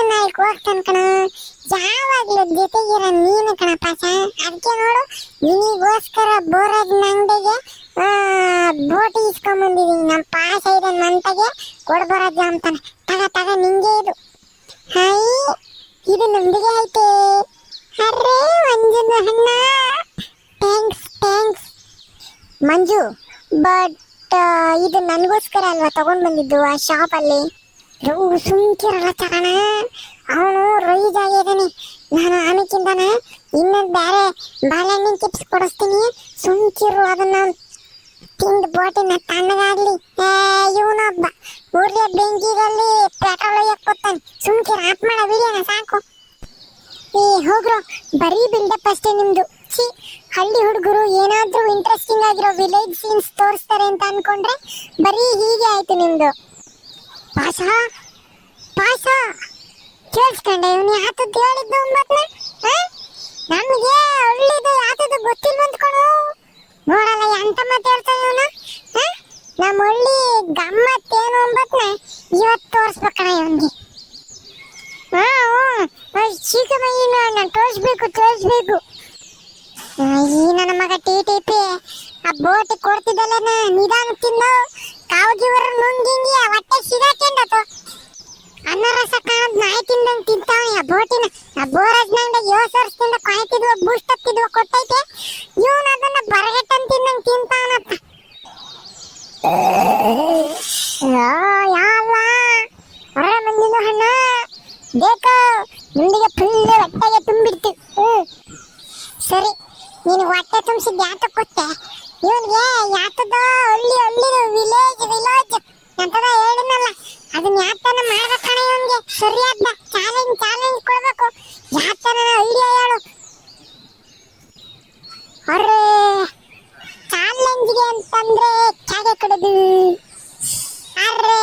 ಬಂದವನೇ ನಾಳೆ ಹೋಗ್ತಾನ ಕಣ ಯಾವಾಗ್ಲೂ ಜೊತೆಗಿರ ನೀನು ಕಣ ಅದಕ್ಕೆ ನೋಡು, ನಿನಗೋಸ್ಕರ ಬೋರಾಜ್ ಅಂಗಡಿಗೆ ಬೋಟ್ ಇಸ್ಕೊಂಬಂದಿದೀನಿ ನಮ್ಮ ಪಾಸ ಇದೆ ಮಂತಗೆ ಕೊಡ್ಬೋರಾಜ ಅಂತಾನೆ. ತಗ ತಗ, ನಿಂಗೆ ಇದು. ಹೈ ಇದು ನಮ್ದಿಗೆ ಐತೆ. ಅರೇ, ಮಂಜುನ ಹಣ್ಣ ಥ್ಯಾಂಕ್ಸ್ ಥ್ಯಾಂಕ್ಸ್ ಮಂಜು ಬಟ್ ಇದು ನನಗೋಸ್ಕರ ಅಲ್ವಾ ತಗೊಂಡ್ ಬಂದಿದ್ದು ಆ ಶಾಪ್ ಅಲ್ಲಿ ರೋ ಸುಮ್ಕಿರಲ್ಲ ಅವನು ರೈಜ್ ಆಗಿದ್ದಾನೆ ನಾನು ಆಮೇಕಿಂದಾನ. ಇನ್ನೊಂದು ಬೇರೆ ಬಾಳೆಹಣ್ಣಿನ ಚಿಪ್ಸ್ ಕೊಡಿಸ್ತೀನಿ. ಸುಮ್ಕಿರು ಅದನ್ನ. ತಿಂದು ಬೋಟಿನ ತಣ್ಣಗಾಗ್ಲಿ. ಇವನೊಬ್ಬ. ಊರ್ಲೆ ಬೆಂಕಿನಲ್ಲಿ ಪೆಟ್ರೋಲ್ ಒಯ್ಯಕ್ ಕೊತ್ತಾನೆ ಸುಮ್ಕಿರ, ಆಪ್ ಮಾಡೋ ವಿಡಿಯೋನ, ಸಾಕು. ಏ, ಹೋಗ್ರೋ. ಬರೀ ಬಿಲ್ಡಪ್ ಅಷ್ಟೇ ನಿಮ್ದು. ಸಿ ಹಳ್ಳಿ ಹುಡುಗರು ಏನಾದರೂ ಇಂಟ್ರೆಸ್ಟಿಂಗ್ ಆಗಿರೋ ವಿಲೇಜ್ ಸೀನ್ಸ್ ತೋರಿಸ್ತಾರೆ ಅಂತ ಅನ್ಕೊಂಡ್ರೆ ಬರೀ ಹೀಗೆ ಆಯ್ತು ನಿಮ್ದು. ಪಾಸ ಪಾಸ ಕೇಳಿಸ್ಕೊಂಡೆ, ಇವನು ಯಾತದ್ದು ಹೇಳಿದ್ದು ಒಂಬತ್ನ ನಮಗೆ ಒಳ್ಳೇದು ಯಾತದ್ದು ಗೊತ್ತಿಲ್ಲ ಅಂದ್ಕೊಳು ನೋಡಲ್ಲ ಎಂತ ಮಾತಾಡ್ತಾನೆ ಇವನು. ನಮ್ಮ ಒಳ್ಳೆ ಗಮ್ಮತ್ ಏನು ಒಂಬತ್ನ ಇವತ್ತು ತೋರಿಸ್ಬೇಕಣ ಇವನಿಗೆ. ಚಿಕ್ಕಮಯ್ಯನ ನಾನು ತೋರಿಸ್ಬೇಕು ತೋರಿಸ್ಬೇಕು. ಈ ನನ್ನ ಮಗ ಟಿ ಟಿ ಪಿ. ಆ ಬೋಟ್ ಕೊಡ್ತಿದ್ದಲ್ಲ ನಿಧಾನ ತಿನ್ನು. ಕಾವಗಿವರ ನುಂಗಿಂಗಿ ಹೊಟ್ಟೆ ಸಿಗಾಕೊಂಡತು ಅನ್ನ ರಸ ಕಾಣದ್ ನಾಯಿ ತಿಂದಂಗ್ ತಿಂತಾವ ಆ ಬೋಟಿನ. ಆ ಬೋರಜ್ನಿಂದ ಯೋ ಸರ್ಸ್ತಿಂದ ಕಾಯ್ತಿದ್ವ ಬೂಸ್ಟ್ ಹತ್ತಿದ್ವ ಕೊಟ್ಟೈತೆ. ಇವನ್ ಅದನ್ನ ಬರಗಟ್ಟನ್ ತಿಂದಂಗ್ ತಿಂತಾನಪ್ಪ ಯಾವ ಹೊರ ಬಂದಿದ್ದು ಹಣ್ಣ ಬೇಕು ನಿಂದಿಗೆ ಫುಲ್ ಹೊಟ್ಟೆಗೆ ತುಂಬಿಡ್ತು ಹ್ಮ್ ಸರಿ ನೀನು ಹೊಟ್ಟೆ ತುಂಬಿಸಿದ್ ಯಾತ ಕೊಟ್ಟೆ ಇವನ್ಗೆ ಯಾತದ ಹಳ್ಳಿ ಹಳ್ಳಿ ವಿಲೇಜ್ ವಿಲೇಜ್ ಎಂತದ ಹೇಳಿನಲ್ಲ ಅದನ್ನ ಯಾತನ ಮಾಡ್ಬೇಕಣ ಇವನ್ಗೆ ಸರಿಯಾದ ಚಾಲೆಂಜ್ ಚಾಲೆಂಜ್ ಕೊಡ್ಬೇಕು. ಯಾವ ಥರ ಐಡಿಯಾ ಹೇಳು. ಅರೆ ಚಾಲೆಂಜ್ಗೆ ಅಂತಂದ್ರೆ ಚಾಗೆ ಕಡಿದು. ಅರೆ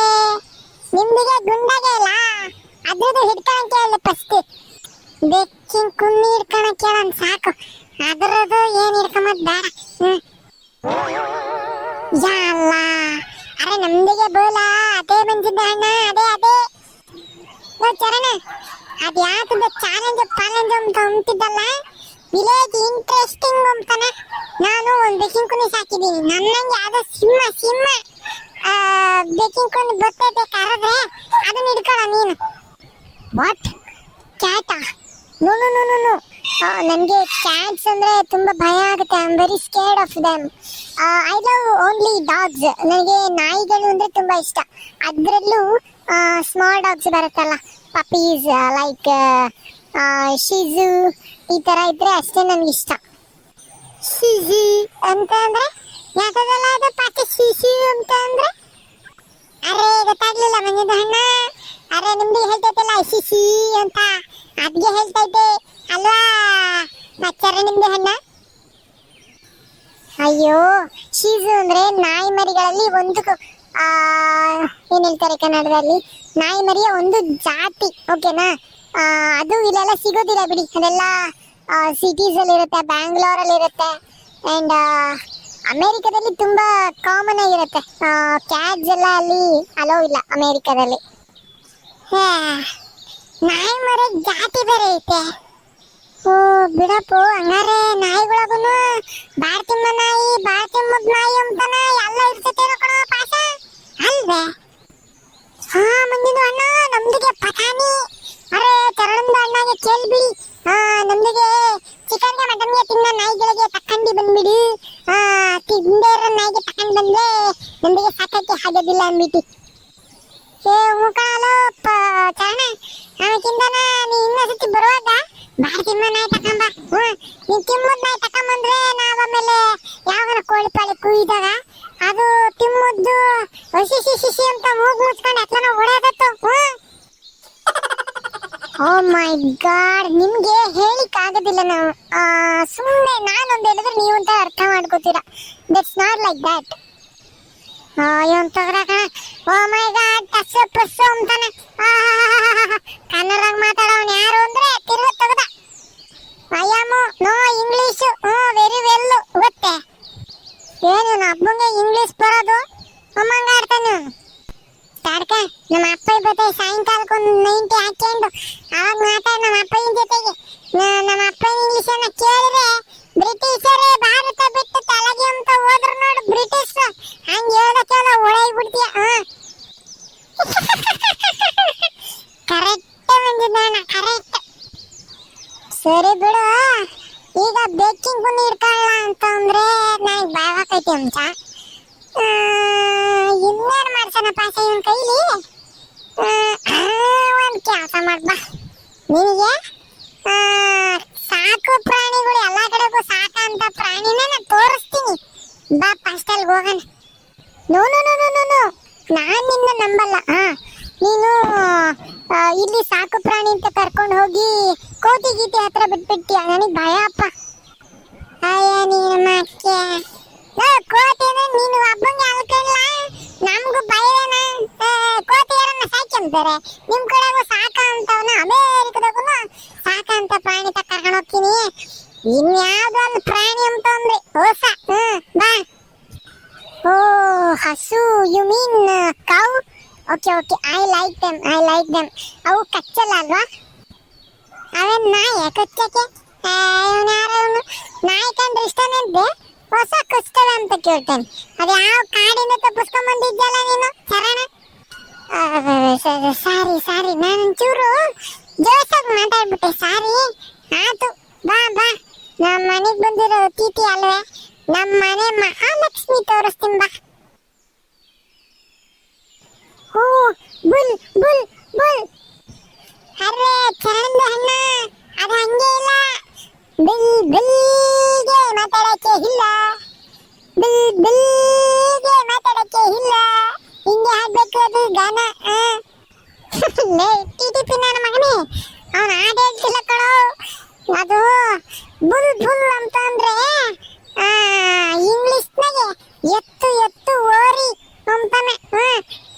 ನಿಮ್ದಿಗೆ ಗುಂಡಗೆ ಇಲ್ಲ ಅದ್ರದ್ದು ಹಿಡ್ಕೊಳಕ್ಕೆ ಇಲ್ಲ ಫಸ್ಟ್ ಬೆಕ್ಕಿನ ಕುಮ್ಮಿ ಹಿಡ್ಕೊಳಕ್ಕೆ ಹೇಳ ಸಾಕು. ಅದರದ್ದು ಏನು ಹಿಡ್ಕೊಂಬದ್ ಬೇಡ. ಹ್ಞೂ ಅರೆ ನಮ್ದಿಗೆ ಬೋಲ. ಅದೇ ಬಂದಿದ್ದ ಅಣ್ಣ. ಅದೇ ಅದೇ. ಚರಣ ಅದ್ ಯಾಕಂದ ಚಾಲೆಂಜ್ ಪಾಲೆಂಜ್ ಅಂತ ಅಂತಿದ್ದಲ್ಲ? ವಿಲೇಜ್ ಇಂಟ್ರೆಸ್ಟಿಂಗ್ ಅಂತಾನ. ನಾನು ಒಂದು ಬೇಕಿಂಗ್ ಕುನಿ ಸಾಕಿದೀನಿ ನನ್ನಂಗೆ ಯಾವ್ದೋ ಸಿಂಹ ಸಿಂಹ, ಆ ಬೇಕಿಂಗ್ ಕುನಿ ಬರ್ತೈತೆ ಕರೆದ್ರೆ ಅದನ್ನ ಹಿಡ್ಕೊಳ ನೀನು. What cat no no no no ನನಗೆ ಕ್ಯಾಟ್ಸ್ ಅಂದರೆ ತುಂಬ ಭಯ ಆಗುತ್ತೆ. I am very scared of them I love only dogs ನನಗೆ ನಾಯಿಗಳು ಅಂದರೆ ತುಂಬ ಇಷ್ಟ. ಅದರಲ್ಲೂ ಸ್ಮಾಲ್ ಡಾಗ್ಸ್ ಬರುತ್ತಲ್ಲ ಪಪ್ಪೀಸ್ ಲೈಕ್ ಶಿಜು ಈ ಥರ ಇದ್ರೆ ಅಷ್ಟೇ ನನಗೆ ಇಷ್ಟ. ಶಿಜಿ ಅಂತ ಅಂದ್ರೆ? ಯಾಕದಲ್ಲ ಅದು ಪಾಟಿ ಶಿಶಿ ಅಂತ ಅಂದ್ರೆ? ಅರೆ, ಗೊತ್ತಾಗ್ಲಿಲ್ಲ ಮಂಜದ ಅಣ್ಣ. ಅರೆ, ನಿಮ್ದು ಹೇಳ್ತೈತಲ್ಲ ಶಿಶಿ ಅಂತ. ಅದ್ಗೆ ಹೇಳ್ತೈತೆ. ಅಲ್ವಾ? ಮಚ್ಚರ ನಿಮ್ದು ಹಣ್ಣ ಅಯ್ಯೋ ಶೀಸು ಅಂದ್ರೆ ನಾಯಿ ಮರಿಗಳಲ್ಲಿ ಒಂದು ಏನ್ ಹೇಳ್ತಾರೆ ಕನ್ನಡದಲ್ಲಿ? ನಾಯಿ ಮರಿಯ ಒಂದು ಜಾತಿ, ಓಕೆನಾ? ಅದು ಇಲ್ಲೆಲ್ಲ ಸಿಗೋದಿಲ್ಲ ಬಿಡಿ. ಅದೆಲ್ಲ ಸಿಟೀಸ್ ಅಲ್ಲಿ ಇರುತ್ತೆ ಬ್ಯಾಂಗ್ಳೂರ್ ಅಲ್ಲಿ ಇರುತ್ತೆ ಅಂಡ್ ಅಮೇರಿಕಾದಲ್ಲಿ ತುಂಬಾ ಕಾಮನ್ ಆಗಿರುತ್ತೆ. ಕ್ಯಾಟ್ಸ್ ಎಲ್ಲ ಅಲ್ಲಿ ಅಲೋ ಇಲ್ಲ ಅಮೇರಿಕಾದಲ್ಲಿ. ನಾಯಿ ಮರ ಜಾತಿ ಬೇರೆ ಐತೆ. ಓ, ಬಿಡಪ್ಪ, ಹಂಗಾರೆ ನಾಯಿಗಳಾಗುನು ಬಾರ್ತಿಮ್ಮ ನಾಯಿ ಬಾರ್ತಿಮ್ಮದ ನಾಯಿ ಅಂತಾನ ಎಲ್ಲ ಇರ್ತೈತೆ ಕಣ ಪಾಸ ಅಲ್ವೇ? ಹಾ ಮುಂದಿನ ಅಣ್ಣ, ನಮ್ದಿಗೆ ಪಟಾಣಿ ಅರೆ ತರಳಂದ ಅಣ್ಣಗೆ ಕೇಳ್ಬಿಡಿ. ಹಾ ನಮ್ದಿಗೆ ಚಿಕನ್ಗೆ ಮಟನ್ಗೆ ತಿನ್ನ ನಾಯಿಗಳಿಗೆ ತಕ್ಕಂಡಿ ಬಂದ್ಬಿಡಿ. ಹಾ ತಿಂದೇ ಇರೋ ನಾಯಿಗೆ ತಕೊಂಡ್ ಬಂದ್ರೆ ನಮ್ದಿಗೆ ಸಾಕಕ್ಕೆ ಆಗೋದಿಲ್ಲ ಅಂದ್ಬಿಟ್ಟು. ಏ ಮುಖಾಲು ಚರಣ, ಆಮೇಕಿಂದನ ನೀ ಇನ್ನೊಂದ್ಸತಿ ಬರುವಾಗ ಬಾರಿ ತಿಮ್ಮ ನಾಯಿ ತಕೊಂಬ. ಹ್ಮ್, ನೀ ತಿಮ್ಮದ ನಾಯಿ ತಕೊಂಬಂದ್ರೆ ನಾವು ಆಮೇಲೆ ಯಾವಾಗ ಕೋಳಿ ಪಾಳಿ ಕುಯ್ದಾಗ ಅದು ತಿಮ್ಮದ್ದು ಹಸಿ ಶಿಶಿ ಅಂತ ಮೂಗ್ ಮುಚ್ಕೊಂಡು ಎತ್ತನ ಹೊಡೆದತ್ತು ಹ್ಮ್ ಓ ಮೈ ಗಾಡ್ ನಿಮ್ಗೆ ಹೇಳಿಕ್ ಆಗೋದಿಲ್ಲ ನಾವು. ಸುಮ್ಮನೆ ನಾನು ನಾನೊಂದು ಹೇಳಿದ್ರೆ ನೀವು ಅಂತ ಅರ್ಥ ಮಾಡ್ಕೋತೀರಾ. ದಟ್ಸ್ ನಾಟ್ ಲೈಕ್ ದಟ್ ಇವನ್ ತಗ್ರಾಕ ಓ ಮೈ ಗಾಡ್ ಟಸ್ ಪಸ್ಸು ಅಂತಾನೆ ಕನ್ನಡಾಗ ಮಾತಾಡೋನ್ ಯಾರು ಅಂದ್ರೆ ತಿರುಗ ತೆಗ್ದ. ಅಯ್ಯಮ್ಮು, ನೋ ಇಂಗ್ಲೀಷು ಹ್ಞೂ ವೆರಿ ವೆಲ್ ಗೊತ್ತೆ. ಏನು ಹಬ್ಬಂಗೆ ಇಂಗ್ಲೀಷ್ ಬರೋದು ಅಮ್ಮಂಗ ಆಡ್ತಾನೆ ಬತ್ತಾಯಿ ಸಾಯಂಕಾಲಕ್ಕೆ ಒಂದು ನೈಂಟಿ ಹಾಕ್ಕೊಂಡು ಅವಾಗ ಮಾತಾಡ ನಮ್ಮ ಅಪ್ಪನ ಜೊತೆಗೆ. ನಮ್ಮ ಅಪ್ಪನ ಇಂಗ್ಲಿಷ್ ಅನ್ನ ಕೇಳಿದ್ರೆ ಬ್ರಿಟಿಷರೇ ಭಾರತ ಬಿಟ್ಟು ತಲೆಗೆ ಅಂತ ಹೋದ್ರು ನೋಡು ಬ್ರಿಟಿಷ್ ಹಂಗೆ ಹೇಳೋಕ್ಕೆಲ್ಲ ಒಳಗೆ ಬಿಡ್ತೀಯ? ಕರೆಕ್ಟ್ ಬಂದಿದ್ದಾನ ಕರೆಕ್ಟ್ ಸರಿ ಬಿಡು. ಈಗ ಬೇಕಿಂಗ್ ಕುಂದು ಇಡ್ಕೊಳ್ಳ ಅಂತಂದ್ರೆ ನನಗೆ ಬಾವಾಕೈತಿ ಅಂಚ ಇನ್ನೇನು? ಮಾಡ್ಸೋಣ ಪಾಸ ಇವನ್ ಕೈಲಿ? ಒಂದು ಕೆಲಸ ಮಾಡ್ಬಾ ನಿನಗೆ? ಸಾಕು ಪ್ರಾಣಿಗಳು, ಎಲ್ಲ ಕಡೆಗೂ ಸಾಕಂತ ಪ್ರಾಣಿನ ತೋರಿಸ್ತೀನಿ. ಬಾ ಫಸ್ಟ್ ಅಲ್ಲಿ ಹೋಗೋಣ. No no no no no ನಾನು ನಿನ್ನ ನಂಬಲ್ಲ. ಹಾ ನೀನು ಇಲ್ಲಿ ಸಾಕು ಪ್ರಾಣಿ ಅಂತ ಕರ್ಕೊಂಡು ಹೋಗಿ ಕೋತಿ ಗೀತಿ ಹತ್ರ ಬಿಟ್ಬಿಟ್ಟಿಯ ನನಗೆ ಭಯ ಅಪ್ಪ. ಅಯ್ಯ, ನೀನು ಮಕ್ಕೆ ಕೋತಿ ನೀನು ಒಬ್ಬಂಗೆ ಅಲ್ಕಲ್ಲ ನಮಗೂ ಭಯನ ಕೋತಿ ಯಾರನ್ನ ಸಾಕ್ಯಂತಾರೆ ನಿಮ್ ಕಡೆಗೂ ಸಾಕ ಅಂತವನ ಅಮೇರಿಕದಾಗೂ ಸಾಕ ಅಂತ ಪ್ರಾಣಿ ತ ಕರ್ಕೊಂಡು ಹೋಗ್ತೀನಿ. ಇನ್ಯಾವ್ದು ಒಂದು ಪ್ರಾಣಿ ಅಂತ ಅಂದ್ರೆ, ಹೊಸ, ಹ್ಮ್, ಬಾ. ಓ, ಹಸು you mean cow okay okay I like them I like them ಅವು ಕಚ್ಚಲ್ಲ ಅಲ್ವಾ? ಅವೇನ್ ನಾಯ, ಕಚ್ಚಕ್ಕೆ ಇವನು ಯಾರವನು ನಾಯಿ ಕಂಡ್ರೆ ಇಷ್ಟನೇಂತೆ ಹೊಸ ಕಚ್ತವೆ ಅಂತ ಕೇಳ್ತೇನೆ. ಅದು ಯಾವ ಕಾಡಿಂದ ತಪ್ಪಿಸ್ಕೊಂಡ್ ಬಂದಿದ್ಯಲ್ಲ ನೀನು? ಚರಣ? ಸಾರಿ ಸಾರಿ. ನಾನು ಒಂಚೂರು ಜೋಸಾಗಿ ಮಾತಾಡ್ಬಿಟ್ಟೆ. ಸಾರಿ, ಆತು, ಬಾ ಬಾ. ನಮ್ಮ ಮನೆಗೆ ಬಂದಿರೋ ತೀತಿ ಅಲ್ವೇ? ನಮ್ಮ ಮನೆ ಮಹಾಲಕ್ಷ್ಮಿ ತೋರಿಸ್ತೀನಿ, ಬಾ. ಹೂ, ಬುಲ್ ಬುಲ್ ಬುಲ್. ಅರೆ ಚರಂದು ಅಣ್ಣ, ಅದು ಹಂಗೆ ಇಲ್ಲ. ಬಿಲ್ ಬಿಲ್ಗೆ ಮಾತಾಡಕ್ಕೆ ಇಲ್ಲ. ಬಿಲ್ ಬಿಲ್ಗೆ ಮಾತಾಡಕ್ಕೆ ಇಲ್ಲ. ಹಿಂಗೆ ಹಾಡ್ಬೇಕು ಅದು ಗಾನ. ಲೇ ಟಿಟಿಪಿ ನನ್ನ ಮಗನೇ. ಅವನ ಹಾಡು ಹೇಳ್ತಿಲ್ಲ ಕಣೋ. ಅದು ಬುಲ್ ಬುಲ್ ಅಂತ ಅಂದ್ರೆ ಇಂಗ್ಲಿಷ್ನಾಗೆ ಎತ್ತು ಎತ್ತು ಓರಿ ಅಂತಾನೆ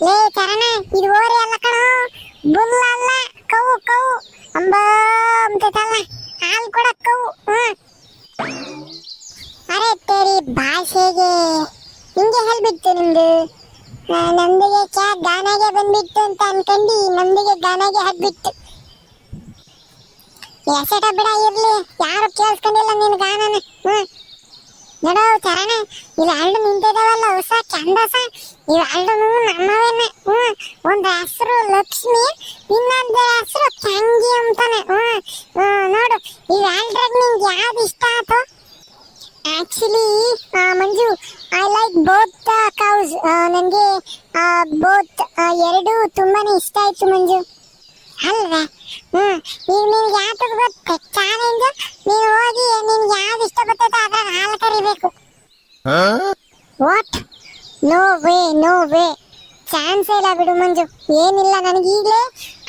ಲೇ, ಚರಣ, ಇದು ಓರಿ ಅಲ್ಲ ಕಣೋ. ಬುಲ್ ಅಲ್ಲ ಕವು ಕವು ಅಂಬ ಅಂತೈತಲ್ಲ ಹಾಲು ಕೊಡಕ್ಕವು ಅರೆ ತೇರಿ ಭಾಷೆಗೆ ಹಿಂಗೆ ಹೇಳ್ಬಿಟ್ಟು ನಿಮ್ದು ನಂದಿಗೆ ಕ್ಯಾ ಗಾನಾಗೆ ಬಂದ್ಬಿಟ್ಟು ಅಂತ ಅನ್ಕಂಡು ನಮ್ದಿಗೆ ಗಾನಾಗೆ ಹಾಕ್ಬಿಟ್ಟು. ಎಸೆಟ ಬಿಡ ಇರ್ಲಿ. ಯಾರು ಕೇಳಿಸ್ಕೊಂಡಿಲ್ಲ ನಿನ್ ಗಾನನ? ಹ್ಮ್. ನೋಡೋ ಚರಣ ಇಲ್ಲಿ ಎರಡು ನಿಂತಿದಾವಲ್ಲ ಹೊಸ ಚಂದಸ ಇವ್ ಎರಡು ನಮ್ಮವೇನೆ ಹ್ಞೂ ಒಂದ್ ಹೆಸರು ಲಕ್ಷ್ಮಿ ಇನ್ನೊಂದು ಹೆಸರು ತಂಗಿ ಅಂತಾನೆ ಹ್ಞೂ ನೋಡು ಇವ್ ಎರಡ್ರಾಗ ನಿಂಗೆ ಯಾವ್ದು ಇಷ್ಟ ಆಯ್ತು actually Manju I like both cows ನನಗೆ ಬೋತ್ ಎರಡು ತುಂಬಾನೇ ಇಷ್ಟ ಆಯ್ತು ಮಂಜು ಅಲ್ವೇ ಹ್ಮ್. ಈಗ ನಿನ್ಗೆ ಯಾತಕ್ಕೆ ಗೊತ್ತೆ? ಚಾಲೆಂಜ್ ನೀನು ಹೋಗಿ ನಿನ್ಗೆ ಯಾವ್ದು ಇಷ್ಟ ಬರ್ತೈತೆ ಅದ್ರಾಗ ಹಾಲು ಕರಿಬೇಕು. What no way no way chance ಇಲ್ಲ ಬಿಡು ಮಂಜು. ಏನಿಲ್ಲ ನನಗೆ ಈಗಲೇ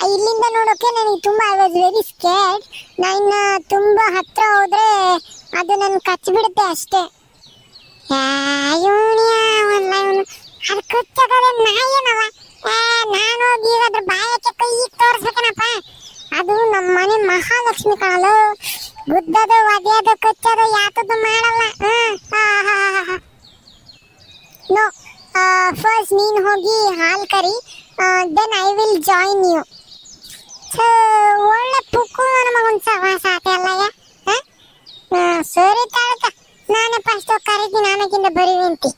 ಇಲ್ಲಿಂದ ನೋಡೋಕೆ ನನಗೆ ತುಂಬ ಐ ವಾಸ್ ವೆರಿ ಸ್ಕೇರ್ಡ್ ನಾನು ತುಂಬ ಹತ್ರ ಹೋದ್ರೆ ಅದು ನನ್ನ ಕಚ್ಚಿಬಿಡುತ್ತೆ ಅಷ್ಟೇ. ಅದು ಯಾವಲ್ಲ ನಾಯಿ ನಾಯೇನವ. ನಾನು ಹೋಗಿ ಈಗ ಅದ್ರ ಬಾಯಕ್ಕೆ ಕೈ ತೋರಿಸ್ಬೇಕನಪ್ಪ. ಅದು ನಮ್ಮ ಮನೆ ಮಹಾಲಕ್ಷ್ಮಿ ಕಾಳು ಗುದ್ದದು ಒದೆಯೋದು ಕಚ್ಚದ, ಯಾತದ್ದು ಮಾಡಲ್ಲ. ನೋ ಫಸ್ಟ್ ನೀನು ಹೋಗಿ ಹಾಲು ಕರಿ. Then I will join you ಒಳ್ಳೆ ಪುಕ್ಕು ನಮಗೊಂದು ಸವಾಸ ಆತಲ್ಲಯ್ಯ ಸರಿ ತಾಳಕ. ನಾನೇ ಫಸ್ಟ್ ಕರೀತೀನಿ ಆಮೇಕಿಂದ ಬರೀವಂತಿ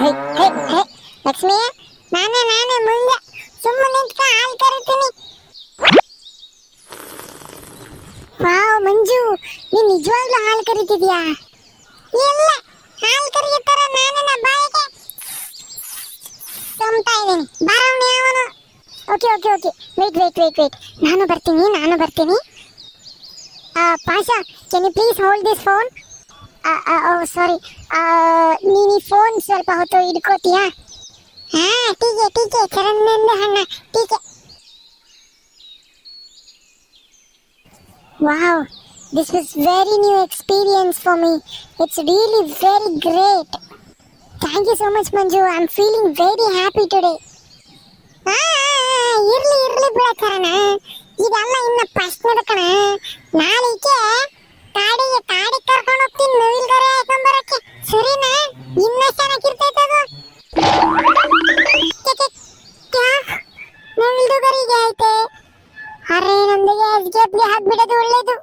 ಹೇ ಹೇ ನಾನೇ ನಾನೇ ಮುಂದೆ ಸುಮ್ಮನೆ ನಿಂತ್ಕ ಹಾಲು ಕರಿತೀನಿ ವಾವ್ ಮಂಜು ನೀನ್ ನಿಜವಾಗ್ಲೂ ಹಾಲು ಕರಿತಿದ್ಯಾ ಇಲ್ಲ ಹಾಲು ಕರಿಯುತ್ತಾರ ನಾನೇ ಬಾಯಿಗೆ ಸುಮ್ತಾ ಇದೀನಿ ಬರೋಣ ಯಾವನು? Okay okay okay wait wait wait wait ನಾನು ಬರ್ತೀನಿ ನಾನು ಬರ್ತೀನಿ. Pasha can you please hold this phone sorry ನೀನು ಈ ಫೋನ್ ಸ್ವಲ್ಪ ಹೊತ್ತು ಹಿಡ್ಕೋತೀಯಾ? ಹಾ, ಟೀಕೆ ಟೀಕೆ ಚರಣ್ನಿಂದ ಹಣ್ಣ ಟೀಕೆ. Wow. This was very new experience for me. It's really very great. Thank you so much, Manju. I'm feeling very happy today. ಇರ್ಲಿ ಇರ್ಲಿ ಬಿಡಕರಣ ಇದೆಲ್ಲ ಇನ್ನ ಫಸ್ಟ್ ನೋಡಕಣ ನಾಳೆಗೆ ಕಾಡಿಗೆ ಕಾಡಿ ಕರ್ಕೊಂಡು ಹೋಗ್ತೀನಿ. ನವಿಲ್ಗರೆ ಆಯ್ಕೊಂಡ್ ಬರಕ್ಕೆ ಸರಿನಾ? ಇನ್ನ ಚೆನ್ನಾಗಿರ್ತೈತೆ ಅದು ನವಿಲ್ದು ಗರಿಗೆ ಐತೆ ಅರೆ ನಮ್ದಿಗೆ ಎಸ್ಗೇಪ್ಗೆ ಹಾಕ್ಬಿಡೋದು ಒಳ್ಳೇದು.